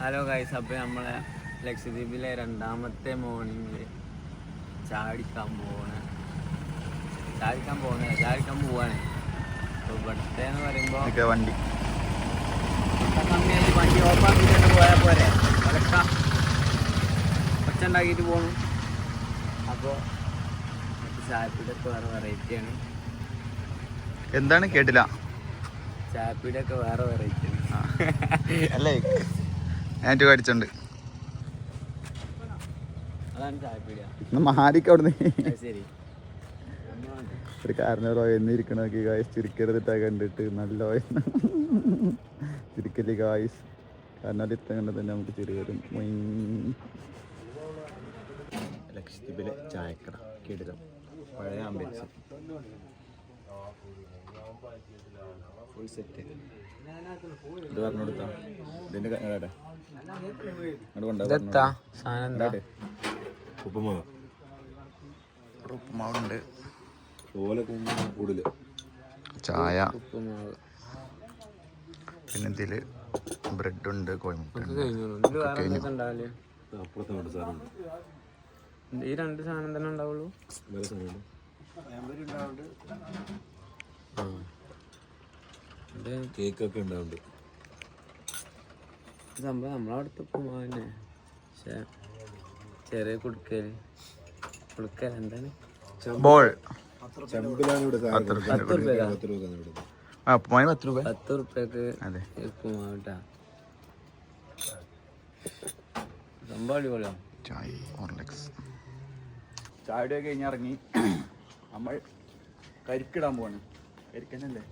Hello guys അപ്പോൾ നമ്മളെ ലക്ഷദ്വീപിലെ രണ്ടാമത്തെ മോർണിംഗിൽ ചാടിക്കാൻ പോവാണ്. ചാടിക്കാൻ പോകുന്നത് ചാടിക്കാൻ പോവാണ്. അപ്പോൾ ഇവിടുത്തെ എന്ന് പറയുമ്പോൾ വണ്ടി. കമ്മിയായി വണ്ടി ഓഫാക്കിയിട്ട് പോയാൽ പോരെ. അതൊക്കെ ഒച്ച ഉണ്ടാക്കിയിട്ട് പോകണം അപ്പോൾ ചായപ്പീടൊക്കെ വേറെ വെറൈറ്റിയാണ് എന്താണ് കേട്ടില്ല. ചായപ്പീടൊക്കെ വേറെ വെറൈറ്റിയാണ് അല്ലേ? ഞാൻ കടിച്ചുണ്ട്. മഹാരിക്ക് അവിടുന്ന്. ഒരു കാരണവർ എന്നിരിക്കണൊക്കെ ഗായ്സ് ചിരിക്കരുതിട്ടാ കണ്ടിട്ട്. നല്ല ഓയെന്ന്. ചിരിക്കൽ ഗായസ് കാരണം ഇത്ത കണ്ട തന്നെ നമുക്ക് ചിരി വരും ലക്ഷദ്വീപിലെ ചായക്കട കിടിലം പഴയ ആംബുലൻസ് ഫുൾ സെറ്റ് ഇത് പറഞ്ഞു കൊടുത്താ ഇതിന്റെ കേട്ടെ ഇതെത്താ? സാധനം എന്താ? ഉപ്പുമാവ്. ഉപ്പുമാവുണ്ട് ഓല കൂടുതൽ ചായ. ഉപ്പുമാവ്. പിന്നെ ഇതിൽ ബ്രെഡുണ്ട് കോയമ്പുണ്ട് ഈ രണ്ട് സാധനം തന്നെ ഉണ്ടാവുള്ളൂ. കേക്കൊക്കെ ഉണ്ടാവുന്നുണ്ട്. സംഭവം നമ്മളവിടുത്തെ പോവാന്നെ പക്ഷേ ചെറിയ കുടുക്കൽ കുടുക്കൽ എന്താണ്? ബോൾ. പത്ത് റുപ്യക്ക് സംഭവം അടിപൊളിയാണ് ചായ ഹോർലിക്സ് ചായയുടെ കഴിഞ്ഞ് ഇറങ്ങി. നമ്മൾ കരിക്കിടാൻ പോവാണ്. കരിക്കനല്ലേ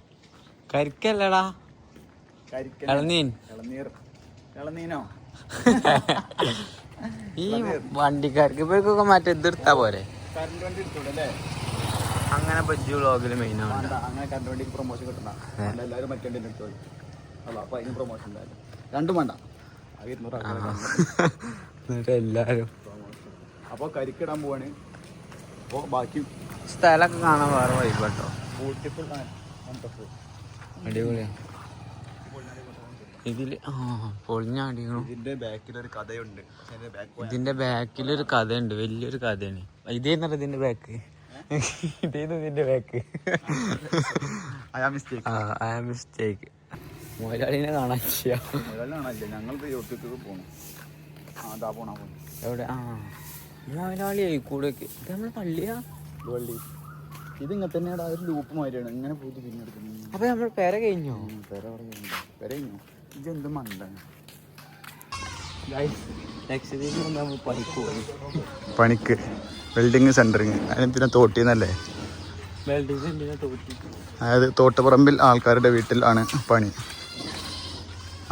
കരിക്കല്ലടാ. കരിക്കൻ ഇളനീർ. ഇളനീനോ? ഈ വണ്ടിക്കാർക്ക് ഇവർക്കൊക്കെ മറ്റേ ഇതെടുത്താ പോരെ. കറണ്ട് വണ്ടി എടുത്തോളൂ അങ്ങനെ ബജ്ജു വ്ളോഗിൽ മെയിൻ ആണ്. അങ്ങനെ കറണ്ട് വണ്ടിക്ക് പ്രൊമോഷൻ കിട്ടണം എല്ലാവരും മറ്റേ വണ്ടി എടുത്തോളൂ അല്ല അപ്പൊ അതിന് പ്രൊമോഷൻ ഉണ്ടായാലും രണ്ടും വേണ്ട. എന്നിട്ട് എല്ലാരും. അപ്പോൾ കരിക്കിടാൻ പോവാണ്. അപ്പോൾ ബാക്കി സ്ഥലമൊക്കെ കാണാൻ വേറെ വൈബ് കേട്ടോ ബ്യൂട്ടിഫുൾ വണ്ടർഫുൾ അടിപൊളിയാ. ഇതിൽ ആ ഇതിന്റെ ബാക്കിലൊരു കഥയുണ്ട്. ഇതിന്റെ ബാക്കിലൊരു കഥയുണ്ട്. വലിയൊരു കഥയാണ്. ഇതേന്നറ ഇതിന്റെ ബാക്ക് ഇതേന്ന് ഇതിന്റെ ബാക്ക് മിസ്റ്റേക്ക് മുതലാളിനെ കാണാൻ ഞങ്ങൾ ഞങ്ങൾക്ക് പോകണം എവിടെ? ആ മുതലാളി കൂടെ നമ്മളെ പള്ളിയാ? വള്ളി. ഇത് ഇങ്ങനെ തന്നെയാണ് ആ ഒരു ലൂപ്പ് മാതിരിയാണ്. ഇങ്ങനെ പോയിട്ട് പിന്നെ എടുക്കുന്നത് അപ്പൊ നമ്മൾ പെര കഴിഞ്ഞോ? പെര പറയുന്നുണ്ട് പെര കഴിഞ്ഞു. ഇതെന്ത് മണ്ടാണ് പണിക്ക് പോയി പണിക്ക്. വെൽഡിങ് സെന്ററിങ് അതിന് പിന്നെ തോട്ടിന്നല്ലേ അതായത് തോട്ടപ്പറമ്പിൽ ആൾക്കാരുടെ വീട്ടിൽ ആണ് പണി.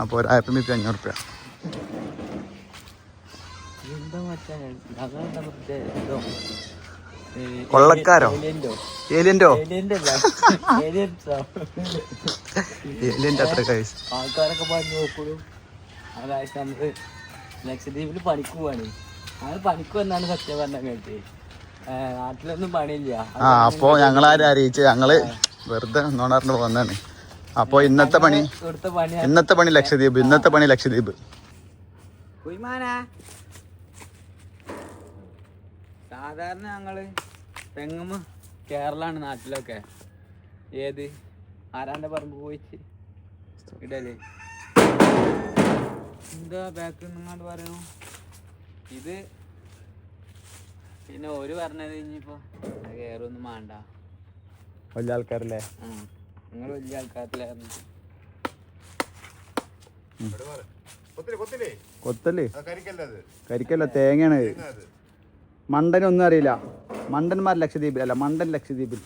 അപ്പോൾ ഒരായിരത്തി മിപ്പി അഞ്ഞൂറ് റുപ്യ എന്താ കൊള്ളക്കാരോ? ഏലിയന്റോ ഏലിയന്റെ അത്ര കൈസ് ആൾക്കാരൊക്കെ പറഞ്ഞു നോക്കുള്ളൂ നമുക്ക് ലക്ഷദ്വീപിൽ പണിക്ക് പോവാണ്. അത് പണിക്ക് വന്നാണ് സത്യം പറഞ്ഞ കേട്ട് നാട്ടിലൊന്നും പണിയില്ല. ആ അപ്പോ ഞങ്ങളാരും അറിയിച്ച് ഞങ്ങൾ വെറുതെ നോണാറിന് പോകുന്നതാണ് അപ്പോ ഇന്നത്തെ പണി ഇന്നത്തെ പണി ലക്ഷദ്വീപ് ഇന്നത്തെ പണി ലക്ഷദ്വീപ്. കുയ്മാനാ. സാധാരണ ഞങ്ങൾ തെങ്ങുമ്പോ കേരളാണ് നാട്ടിലൊക്കെ. ഏത്? ആരാന്റെ പറമ്പ് പോയിച്ച്? ഇടൽ. എന്താ ബാക്ക് നിങ്ങാണ്ട് പറയണു ഇത് പിന്നെ ഒരു പറഞ്ഞത് ഇനിയിപ്പോ കയറൊന്നും വേണ്ട വലിയ ആൾക്കാരല്ലേ? നിങ്ങൾ വലിയ ആൾക്കാരിലായിരുന്നു കൊത്തൽ കരിക്കല്ല തേങ്ങയാണ്. മണ്ടനൊന്നും അറിയില്ല. മണ്ടന്മാർ ലക്ഷദ്വീപിൽ അല്ല മണ്ടൻ ലക്ഷദ്വീപിൽ.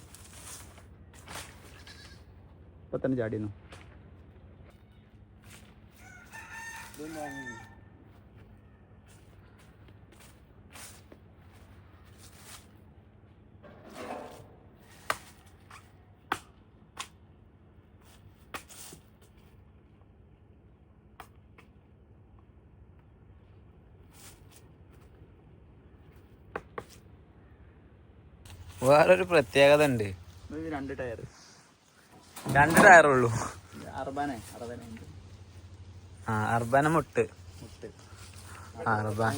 ഇപ്പൊ തന്നെ ചാടിയുന്നു വേറൊരു പ്രത്യേകത ഉണ്ട്. രണ്ട് ടയർ രണ്ട് ടയറുള്ളൂ. അർബാനെ അർബാന ആ അർബന മുട്ട്. മുട്ട്.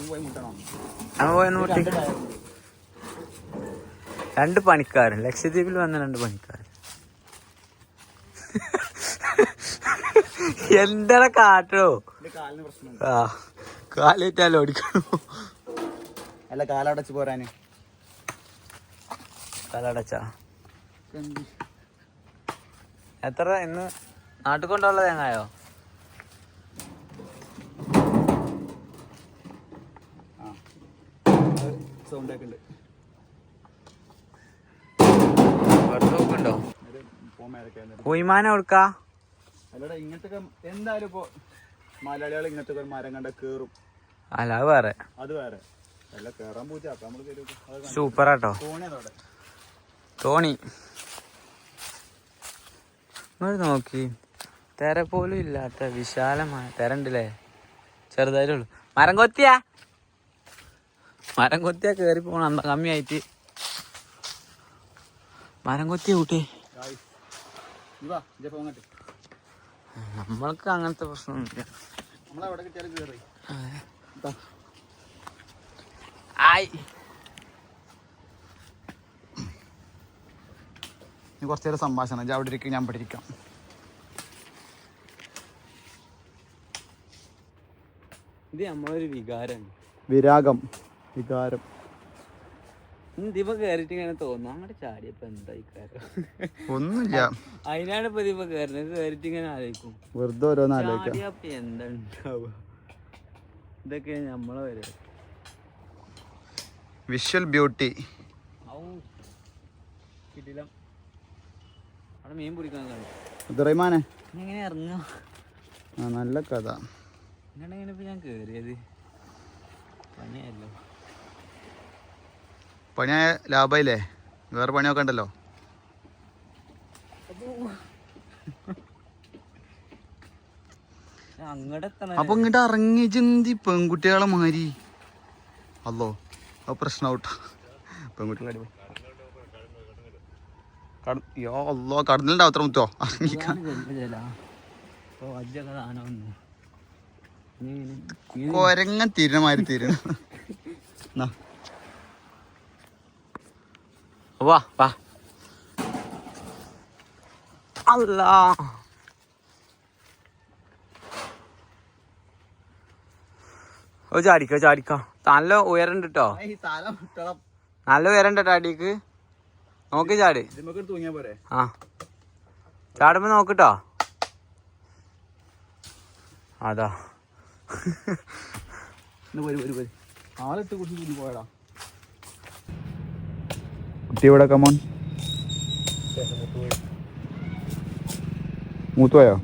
പോയി മുട്ടി. രണ്ട് പണിക്കാരൻ. ലക്ഷദ്വീപിൽ വന്ന രണ്ട് പണിക്കാരൻ. എന്താ കാട്ടോ? ആ കാലേറ്റാലും ഓടിക്കണു? അല്ല കാലടച്ച് പോരാന്. കാലടച്ചാ എത്ര ഇന്ന് നാട്ടിൽ കൊണ്ടുള്ള തേങ്ങായോ? ഒരു കുയിമാന കൊടുക്കാ. അല്ലടാ ഇങ്ങനത്തെ എന്തായാലും ഇപ്പൊ മലയാളികൾ ഇങ്ങനത്തെ ഒരു മരം കണ്ട കേറും. അല്ല അത് വേറെ. അത് വേറെ. അല്ല കേറാൻ പൂച്ച അപ്പൊ നമ്മൾ കയറി തോണി. നിങ്ങൾ നോക്കി. തെര പോലും ഇല്ലാത്ത വിശാലമായ തെര ഉണ്ടല്ലേ ചെറുതായിട്ടേ ഉള്ളു. മരം കൊത്തിയാ? മരം കൊത്തിയാ കേറി പോണ. അന്ത കമ്മിയായിട്ട്. മരം കൊത്തിയ കൂട്ടി നമ്മൾക്ക് അങ്ങനത്തെ പ്രശ്നമൊന്നുമില്ല. ആയി. ഇനി കുറച്ച് നേരം സംഭാഷണം. ഞാൻ അവിടെ ഇരിക്കും ഞാൻ ഇവിടെ ഇരിക്കാം. ഇത് നമ്മളൊരു വികാരം വിരാഗം. വികാരം. ഇങ്ങനെ തോന്നുന്നു. അങ്ങോട്ട് ചാടിയപ്പോ ഒന്നുമില്ല. അതിനാണ് ഇപ്പൊ ഇതിപ്പോ കയറുന്നത് കേറിയിട്ട് ഇങ്ങനെ ആലോചിക്കും. വെറുതെ ഓരോന്ന് ആലോചിക്കാം. ചാടിയപ്പോ എന്താ ഉണ്ടാവുക ഇതൊക്കെ നമ്മളെ വരെ വിഷ്വൽ ബ്യൂട്ടി. കിട്ടില്ല മീൻ പിടിക്കാൻ കാണും ദുറൈമാനെ എങ്ങനെ ആ നല്ല കഥ. ഇങ്ങനെ ഞാൻ പണിയല്ലോ പണിയായ ലാഭയില്ലേ? വേറെ പണിയൊക്കെ ഉണ്ടല്ലോ? അപ്പൊ ഇങ്ങോട്ട് ഇറങ്ങി ചിന്തി പെൺകുട്ടികളെ മാരി അല്ലോ ആ പ്രശ്നമാവട്ടോ പെൺകുട്ടികളെ അടി പോയി. കട- യോ അല്ലോ കടന്നിലുണ്ടാവും അത്ര മുത്തോ കൊരങ്ങൻ തിരുന്ന മാതിരി തിരുന്ന വാ വാ. അല്ലാ ഓ ചാടിക്കോ ചാടിക്കോ. നല്ല ഉയരണ്ട് കേട്ടോ നല്ല ഉയരണ്ട് കേട്ടോ അടിക്ക്. നോക്കി ചാട്. ഇതിമ്മക്ക് തൂങ്ങിയാ പോരെ. ആ. ചാടുമ്പോ നോക്കിട്ടോ. അതാ. ആളിട്ട് കുടിച്ച് പോയടാ. കുട്ടി ഇവിടെ കമോൺ മൂത്തുപോയോ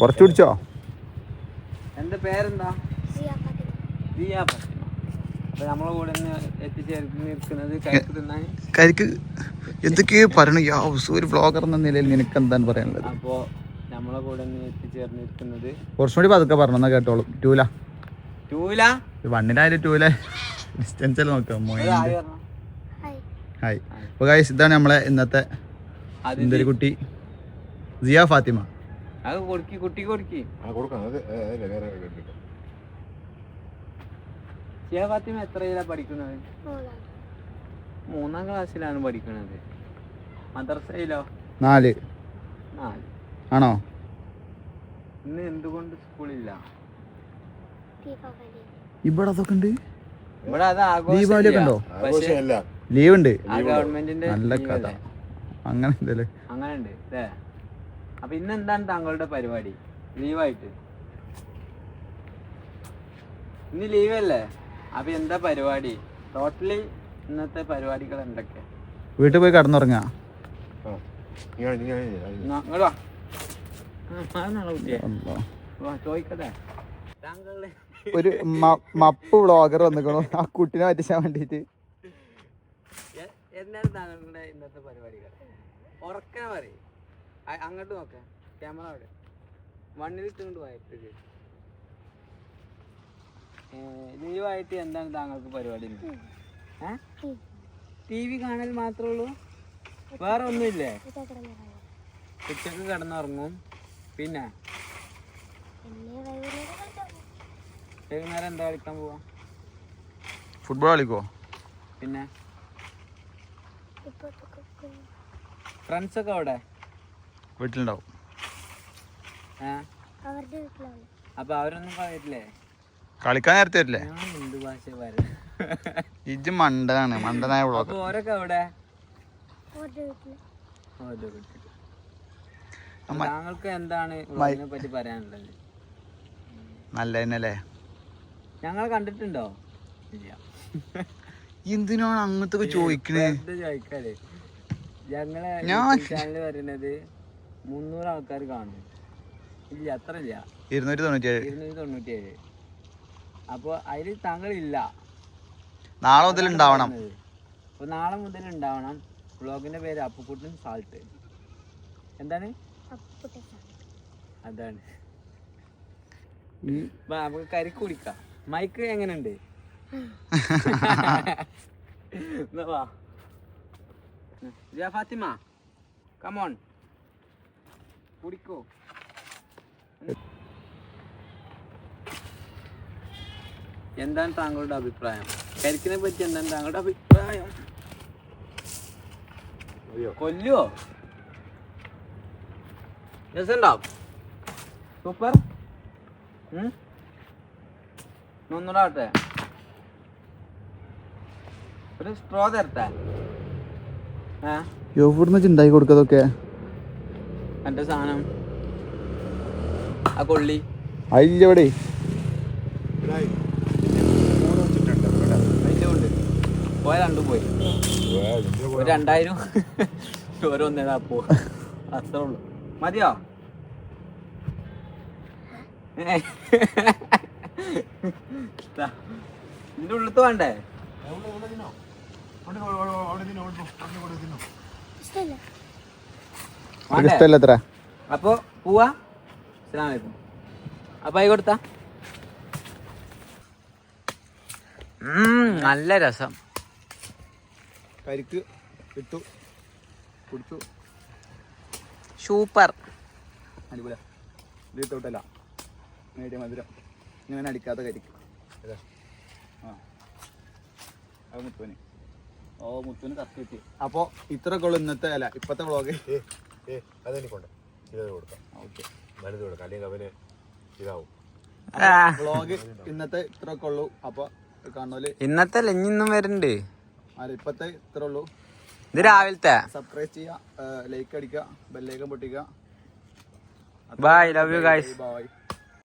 കുറച്ചു പിടിച്ചോ? എന്റെ പേരെന്താ? ദിയ ഫാത്തിമ. അപ്പൊ നമ്മളെ കൂടെ ഒന്ന് എത്തിച്ചേർന്ന് നിൽക്കുന്നത് കയക്ക് തിന്നാൻ. കരിക്ക് എന്തൊക്കെയോ പറയണു. യാ ഒരു വ്ളോഗർ എന്ന നിലയിൽ നിനക്ക് എന്താണ് പറയാനുള്ളത്? അപ്പോ നമ്മളെ കൂടെ ഒന്ന് എത്തിച്ചേർന്നിരിക്കുന്നത് കുറച്ചും കൂടി പതുക്കെ പറഞ്ഞു എന്നാ കേട്ടോളും. ടൂല. ടൂല? വണ്ണിനായാലും ടൂല. ഡിസ്റ്റൻസിൽ നോക്കാം. ഹായ്. അപ്പോൾ ഇതാണ് നമ്മളെ ഇന്നത്തെ. എന്തൊരു കുട്ടി. സിയ ഫാത്തിമ. അത് കൊടുക്കി കുട്ടി കൊടുക്കി. ആ കൊടുക്കാം അത് അതില്ല, വേറെ കേട്ടിട്ട് ഷിയ ഫാത്തിമ എത്രയിലാ പഠിക്കുന്നത്? മൂന്നാം ക്ലാസ്സിലാണ് പഠിക്കുന്നത് മദ്രസയിലോ? നാല്. നാല്. ആണോ? ഇന്ന് എന്തുകൊണ്ട് സ്കൂളില്ല? ഇവിടെ അതൊക്കെ ഉണ്ട്? ഇവിടെ അത് ദീപാവലി ഒക്കെ ഉണ്ടോ? ലീവ് ഉണ്ട് ഗവൺമെന്റിന്റെ നല്ല കഥ? അങ്ങനെ അങ്ങനെ ഉണ്ട് അല്ലേ? അപ്പൊ ഇന്ന് എന്താണ് താങ്കളുടെ പരിപാടി? ലീവായിട്ട്. ഇന്ന് ലീവല്ലേ? അപ്പൊ എന്താ പരിപാടി? ടോട്ടലി ഇന്നത്തെ പരിപാടികൾ എന്തൊക്കെ? വീട്ടിൽ പോയി കടന്നുറങ്ങാ? ചോദിക്കട്ടെ. താങ്കളുടെ ഒരു മപ്പ് വ്ളോഗർ വന്നിക്കണു. ആ കുട്ടിനെ പറ്റിച്ചാൻ വേണ്ടിട്ട്. എന്താണ് താങ്കളുടെ ഇന്നത്തെ പരിപാടികൾ? ഉറക്കാൻ പറയും. അങ്ങോട്ട് നോക്കാം. ക്യാമറ അവിടെ. മണ്ണിൽ ഇട്ടുകൊണ്ട് പോയപ്പോഴേ ലീവായിട്ട് എന്താണ് താങ്കൾക്ക് പരിപാടി? ടി വി കാണൽ മാത്രമേ ഉള്ളൂ? വേറെ ഒന്നുമില്ലേ? ഉച്ചയ്ക്ക് കിടന്നുറങ്ങും. പിന്നെ? വൈകുന്നേരം എന്താ കളിക്കാൻ പോവാ? ഫുട്ബോൾ കളിക്കോ പിന്നെ? ഫ്രണ്ട്സൊക്കെ അവിടെ വീട്ടിലുണ്ടാവും. ഏ? അവരുടെ വീട്ടിലാണ്. അപ്പൊ അവരൊന്നും പറയില്ലേ കളിക്കാൻ നേരത്തെ വരില്ലേ? ഭാഷ ഇജ്ജ് മണ്ടനാണ് മണ്ടനായ ഓരൊക്കെ അവിടെ താങ്കൾക്ക് എന്താണ് പറ്റി പറയാനുള്ളത്? നല്ല തന്നെയല്ലേ? ഞങ്ങൾ കണ്ടിട്ടുണ്ടോ? ഇല്ല. എന്തിനാണ് അങ്ങനത്തെ ചോദിക്കണേ? ചോദിക്കാതെ. ഞങ്ങളെ ഞാൻ- ചാനൽ പറയുന്നത് മുന്നൂറ് ആൾക്കാർ കാണും. ഇല്ല അത്ര ഇല്ല ഇരുന്നൂറ്റി തൊണ്ണൂറ്റേഴ് ഇരുന്നൂറ്റി തൊണ്ണൂറ്റിയേഴ്. അപ്പോൾ അതിൽ താങ്കളില്ല. നാളെ മുതൽ ഉണ്ടാവണം. അപ്പോൾ നാളെ മുതൽ ഉണ്ടാവണം. ബ്ലോഗിന്റെ പേര് അപ്പുക്കുട്ടൻ സാൾട്ട്. എന്താണ്? അതാണ്. വാ, നമുക്ക് കരിക്ക് കുടിക്കാം. മൈക്ക് എങ്ങനെയുണ്ട്? ഫാത്തിമ. കമോൺ കുടിക്കോ. എന്താണ് താങ്കളുടെ അഭിപ്രായം? കരിക്കിനെ പറ്റി എന്താണ് താങ്കളുടെ അഭിപ്രായം? കൊല്ലുവോ? രസമുണ്ടാവും സൂപ്പർ ഒന്നുകൂടെ ആവട്ടെ ഒരു സ്ട്രോ തരട്ടെ. എവിടുന്ന് ഉണ്ടാക്കി കൊടുക്കതൊക്കെ എന്റെ സാധനം? ആ കൊള്ളി. അയ്യവിടെ പോയ രണ്ടും പോയി. ഒരു രണ്ടായിരം. ഓരോന്നേതാ പോ. അത്രേ ഉള്ളു. മതിയോ? അവിടെ അവിടെ ഇതിന്റെ ഉള്ളത്ത് അവിടെ ഇഷ്ടമല്ല വേണ്ടേ? ഇഷ്ടമല്ല എത്ര അപ്പൊ പോവാ. അസ്സലാമു അലൈക്കും അപ്പൊ ആയി കൊടുത്ത. നല്ല രസം. കരിക്ക് ഇട്ടു കുടിച്ചു. സൂപ്പർ. അടിപൊളി ഇത് തൊട്ടല്ല. മീഡിയം മധുരം. ഇങ്ങനെ അടിക്കാത്ത കരിക്ക്. ആ. അത് മുത്തുവന്. ഓ മുത്തുവിന് കത്തി കിട്ടി. അപ്പോൾ ഇത്രയൊക്കെ ഉള്ളു ഇന്നത്തെ അല്ല ഇപ്പോഴത്തെ വ്ളോഗ് ഏ ഏ അതെനിക്കൊണ്ട്. ഇത് കൊടുക്കാം. ഓക്കെ. വലുത് കൊടുക്കാം. അല്ലെങ്കിൽ അവന് ഇതാവും. വ്ളോഗ് ഇന്നത്തെ ഇത്രയൊക്കെ ഉള്ളൂ. അപ്പോൾ കാണുന്നോൽ ഇന്നത്തെ ലഞ്ഞിന്നും വരുന്നുണ്ട് ഇപ്പത്തെ ഇത്ര ഉള്ളൂ. ഇത് രാവിലത്തെ. സബ്സ്ക്രൈബ് ചെയ്യുക ലൈക്ക് അടിക്കുക ബെല്ലേക്കം പൊട്ടിക്കുക. Bye love you guys bye